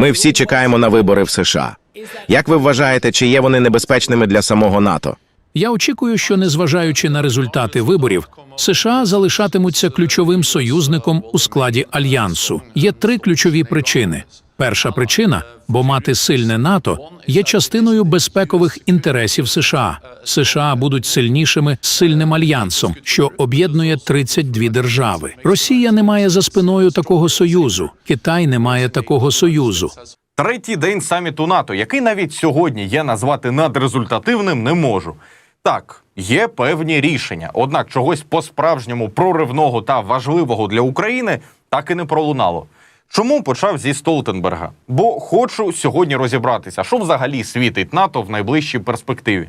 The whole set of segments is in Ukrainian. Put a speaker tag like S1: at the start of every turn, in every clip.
S1: Ми всі чекаємо на вибори в США. Як ви вважаєте, чи є вони небезпечними для самого НАТО?
S2: Я очікую, що незважаючи на результати виборів, США залишатимуться ключовим союзником у складі альянсу. Є три ключові причини. Перша причина, бо мати сильне НАТО є частиною безпекових інтересів США. США будуть сильнішими з сильним альянсом, що об'єднує 32 держави. Росія не має за спиною такого союзу. Китай не має такого союзу.
S3: Третій день саміту НАТО, який навіть сьогодні я назвати надрезультативним, не можу. Так, є певні рішення, однак чогось по-справжньому проривного та важливого для України так і не пролунало. Чому почав зі Столтенберга? Бо хочу сьогодні розібратися, що взагалі світить НАТО в найближчій перспективі.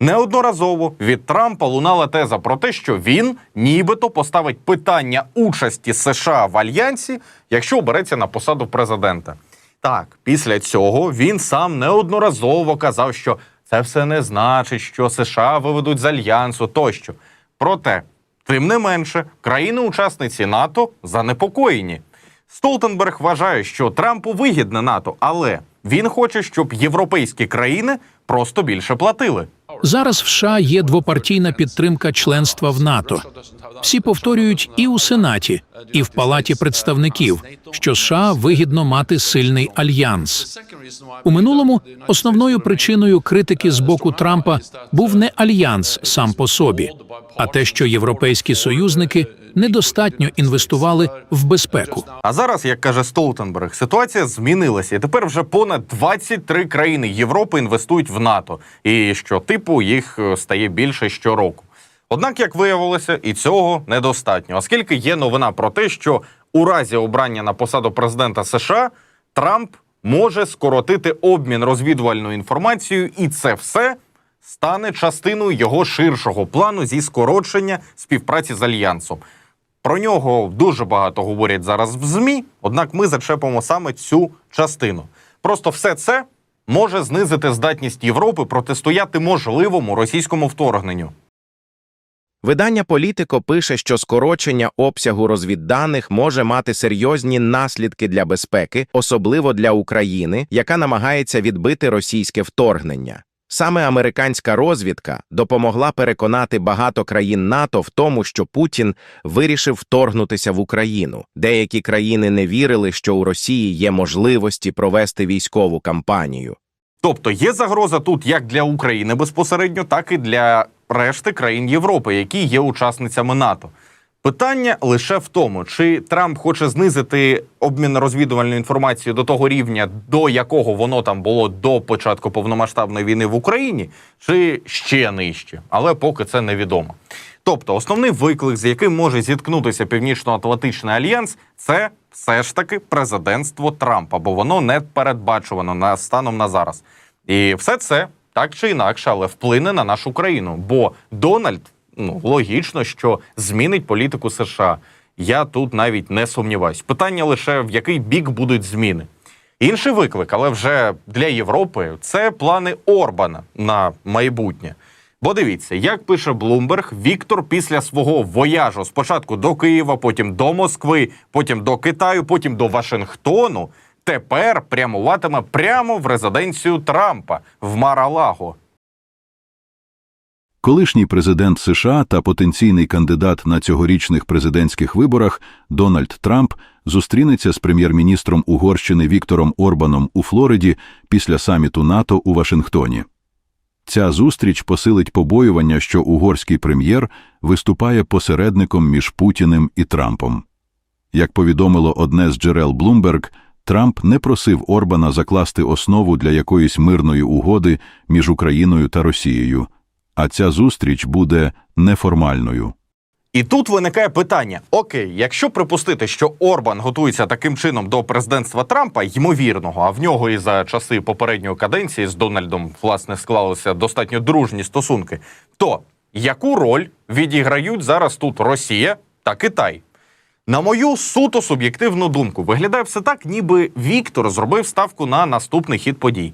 S3: Неодноразово від Трампа лунала теза про те, що він нібито поставить питання участі США в альянсі, якщо обереться на посаду президента. Так, після цього він сам неодноразово казав, що це все не значить, що США виведуть з альянсу тощо. Проте, тим не менше, країни-учасниці НАТО занепокоєні. Столтенберг вважає, що Трампу вигідне НАТО, але він хоче, щоб європейські країни просто більше платили.
S2: Зараз в США є двопартійна підтримка членства в НАТО. Всі повторюють і у Сенаті, і в Палаті представників, що США вигідно мати сильний альянс. У минулому основною причиною критики з боку Трампа був не альянс сам по собі, а те, що європейські союзники недостатньо інвестували в безпеку.
S3: А зараз, як каже Столтенберг, ситуація змінилася, і тепер вже понад 23 країни Європи інвестують в НАТО, і що типу їх е, стає більше щороку. Однак, як виявилося, і цього недостатньо, оскільки є новина про те, що у разі обрання на посаду президента США Трамп може скоротити обмін розвідувальною інформацією, і це все стане частиною його ширшого плану зі скорочення співпраці з альянсом. Про нього дуже багато говорять зараз в ЗМІ, однак ми зачепимо саме цю частину. Просто все це може знизити здатність Європи протистояти можливому російському вторгненню.
S1: Видання Політико пише, що скорочення обсягу розвідданих може мати серйозні наслідки для безпеки, особливо для України, яка намагається відбити російське вторгнення. Саме американська розвідка допомогла переконати багато країн НАТО в тому, що Путін вирішив вторгнутися в Україну. Деякі країни не вірили, що у Росії є можливості провести військову кампанію.
S3: Тобто є загроза тут як для України безпосередньо, так і для решти країн Європи, які є учасницями НАТО. Питання лише в тому, чи Трамп хоче знизити обмін розвідувальною інформацією до того рівня, до якого воно там було до початку повномасштабної війни в Україні, чи ще нижче, але поки це невідомо. Тобто, основний виклик, з яким може зіткнутися Північно-Атлантичний альянс, це все ж таки президентство Трампа, бо воно не передбачувано на станом на зараз. І все це так чи інакше, але вплине на нашу країну. Бо Дональд ну логічно, що змінить політику США. Я тут навіть не сумніваюсь. Питання лише в який бік будуть зміни. Інший виклик, але вже для Європи, це плани Орбана на майбутнє. Бо дивіться, як пише Блумберг, Віктор після свого вояжу спочатку до Києва, потім до Москви, потім до Китаю, потім до Вашингтону, тепер прямуватиме прямо в резиденцію Трампа в Маралаго.
S4: Колишній президент США та потенційний кандидат на цьогорічних президентських виборах Дональд Трамп зустрінеться з прем'єр-міністром Угорщини Віктором Орбаном у Флориді після саміту НАТО у Вашингтоні. Ця зустріч посилить побоювання, що угорський прем'єр виступає посередником між Путіним і Трампом. Як повідомило одне з джерел Bloomberg, Трамп не просив Орбана закласти основу для якоїсь мирної угоди між Україною та Росією, а ця зустріч буде неформальною.
S3: І тут виникає питання: окей, якщо припустити, що Орбан готується таким чином до президентства Трампа, ймовірного, а в нього і за часи попередньої каденції з Дональдом власне склалися достатньо дружні стосунки, то яку роль відіграють зараз тут Росія та Китай? На мою суто суб'єктивну думку, виглядає все так, ніби Віктор зробив ставку на наступний хід подій.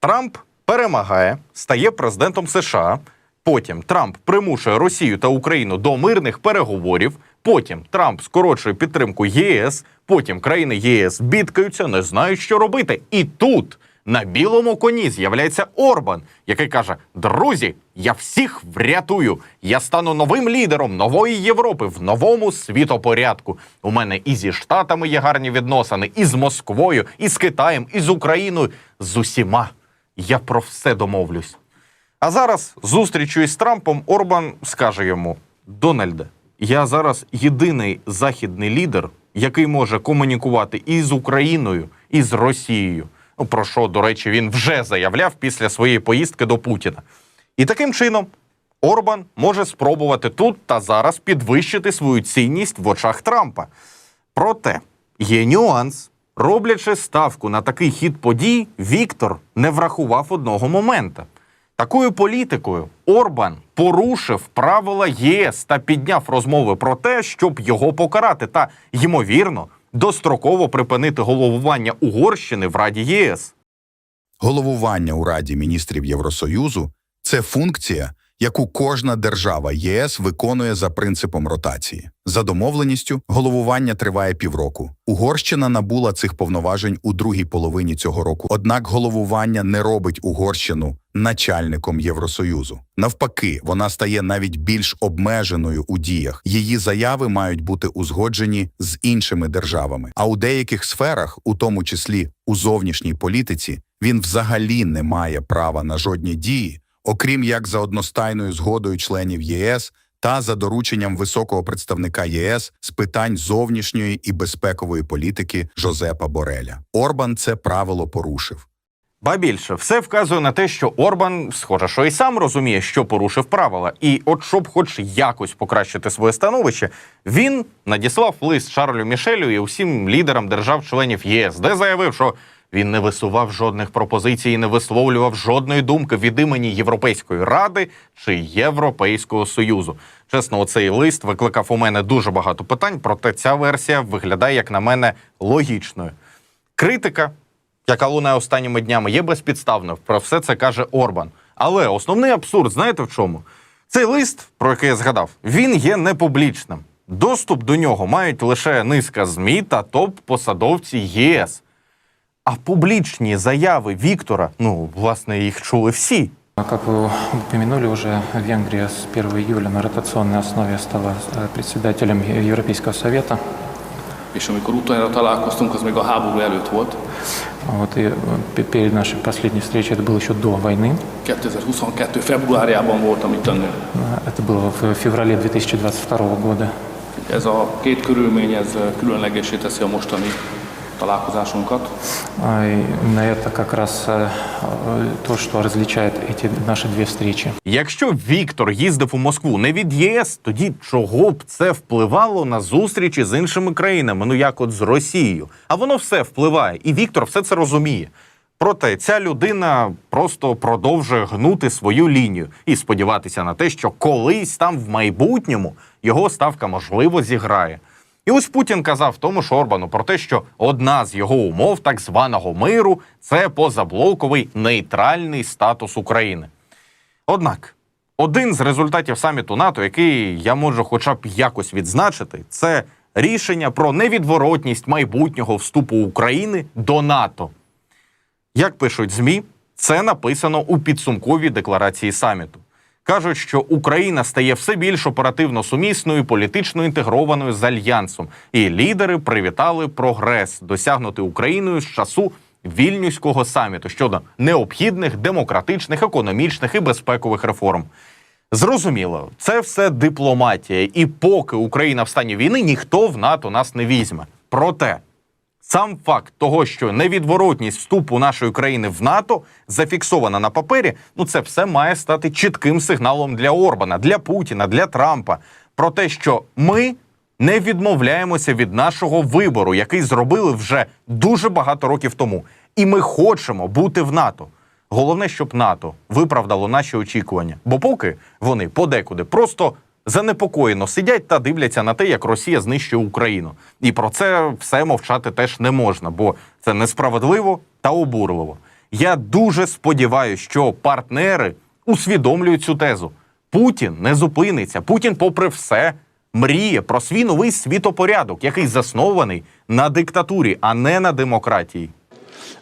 S3: Трамп перемагає, стає президентом США. Потім Трамп примушує Росію та Україну до мирних переговорів. Потім Трамп скорочує підтримку ЄС. Потім країни ЄС бідкаються, не знають, що робити. І тут на білому коні з'являється Орбан, який каже: Друзі, я всіх врятую. Я стану новим лідером нової Європи в новому світопорядку. У мене і зі Штатами є гарні відносини, і з Москвою, і з Китаєм, і з Україною. З усіма. Я про все домовлюсь. А зараз зустрічю із Трампом Орбан скаже йому: Дональде, я зараз єдиний західний лідер, який може комунікувати і з Україною, і з Росією. Ну, про що, до речі, він вже заявляв після своєї поїздки до Путіна. І таким чином Орбан може спробувати тут та зараз підвищити свою цінність в очах Трампа. Проте є нюанс. Роблячи ставку на такий хід подій, Віктор не врахував одного момента. Такою політикою Орбан порушив правила ЄС та підняв розмови про те, щоб його покарати, та ймовірно достроково припинити головування Угорщини в Раді ЄС.
S5: Головування у Раді міністрів Євросоюзу це функція, яку кожна держава ЄС виконує за принципом ротації. За домовленістю, головування триває півроку. Угорщина набула цих повноважень у другій половині цього року. Однак головування не робить Угорщину начальником Євросоюзу. Навпаки, вона стає навіть більш обмеженою у діях. Її заяви мають бути узгоджені з іншими державами. А у деяких сферах, у тому числі у зовнішній політиці, він взагалі не має права на жодні дії, окрім як за одностайною згодою членів ЄС та за дорученням високого представника ЄС з питань зовнішньої і безпекової політики Жозепа Бореля. Орбан це правило порушив.
S3: Ба більше, все вказує на те, що Орбан, схоже, що і сам розуміє, що порушив правила. І от щоб хоч якось покращити своє становище, він надіслав лист Шарлю Мішелю і усім лідерам держав-членів ЄС, де заявив, що він не висував жодних пропозицій і не висловлював жодної думки від імені Європейської ради чи Європейського союзу. Чесно, оцей лист викликав у мене дуже багато питань, проте ця версія виглядає, як на мене, логічною. Критика, яка лунає останніми днями, є безпідставною. Про все це каже Орбан. Але основний абсурд, знаєте в чому? Цей лист, про який я згадав, він є непублічним. Доступ до нього мають лише низка ЗМІ та топ-посадовці ЄС. А публічні заяви Віктора, ну, власне, їх чули всі.
S6: А Как вы упомянули уже, Венгрия с 1 июля на ротационной основе стала э, председателем Европейского совета.
S7: És amikor utoljára találkoztunk, az még a háború előtt volt.
S6: Вот, и э, пе- перед нашей последней встречей, это было еще до войны,
S7: 2022. februárjában voltam itt önnél.
S6: Э, это было в феврале 2022 года.
S7: Ez a két körülmény, ez ö, különlegesé teszi a mostani találkozásunkat.
S6: А, и Именно это как раз э, э, то, что различает эти наши две встречи.
S3: Якщо Віктор їздив у Москву не від ЄС, тоді чого б це впливало на зустрічі з іншими країнами, ну як от з Росією? А воно все впливає, і Віктор все це розуміє. Проте ця людина просто продовжує гнути свою лінію і сподіватися на те, що колись там в майбутньому його ставка можливо зіграє. І ось Путін казав тому ж Орбану про те, що одна з його умов так званого миру це позаблоковий нейтральний статус України. Однак, один з результатів саміту НАТО, який я можу хоча б якось відзначити, це рішення про невідворотність майбутнього вступу України до НАТО. Як пишуть ЗМІ, це написано у підсумковій декларації саміту. Кажуть, що Україна стає все більш оперативно сумісною, політично інтегрованою з альянсом, і лідери привітали прогрес, досягнутий Україною з часу вільнюського саміту щодо необхідних демократичних, економічних і безпекових реформ. Зрозуміло, це все дипломатія, і поки Україна в стані війни, ніхто в НАТО нас не візьме. Проте Сам факт того, що невідворотність вступу нашої країни в НАТО зафіксована на папері, ну це все має стати чітким сигналом для Орбана, для Путіна, для Трампа про те, що ми не відмовляємося від нашого вибору, який зробили вже дуже багато років тому. І ми хочемо бути в НАТО. Головне, щоб НАТО виправдало наші очікування, бо поки вони подекуди просто занепокоєно сидять та дивляться на те, як Росія знищує Україну. І про це все мовчати теж не можна, бо це несправедливо та обурливо. Я дуже сподіваюся, що партнери усвідомлюють цю тезу. Путін не зупиниться. Путін, попри все, мріє про свій новий світопорядок, який заснований на диктатурі, а не на демократії.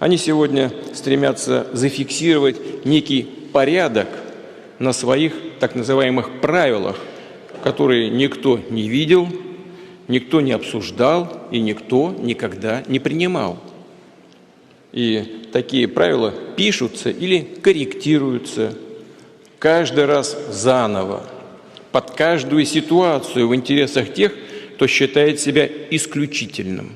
S8: Они сегодня стремятся зафиксировать некий порядок на своих так называемых правилах, которые никто не видел, никто не обсуждал и никто никогда не принимал. И такие правила пишутся или корректируются каждый раз заново, под каждую ситуацию в интересах тех, кто считает себя исключительным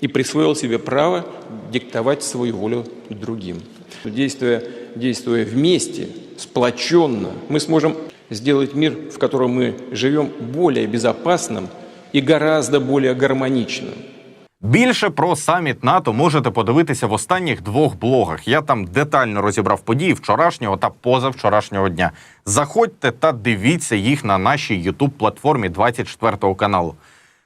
S8: и присвоил себе право диктовать свою волю другим. Действуя, действуя вместе, сплоченно, мы сможем сделать мир, в котором мы живем, более безопасным и гораздо более гармоничным.
S3: Більше про саміт НАТО можете подивитися в останніх двох блогах. Я там детально розібрав події вчорашнього та позавчорашнього дня. Заходьте та дивіться їх на нашій youtube платформі 24 каналу.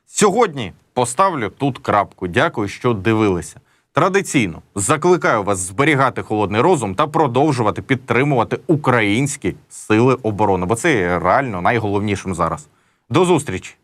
S3: Сьогодні поставлю тут крапку. Дякую, що дивилися. Традиційно закликаю вас зберігати холодний розум та продовжувати підтримувати українські сили оборони, бо це є реально найголовнішим зараз. До зустрічі!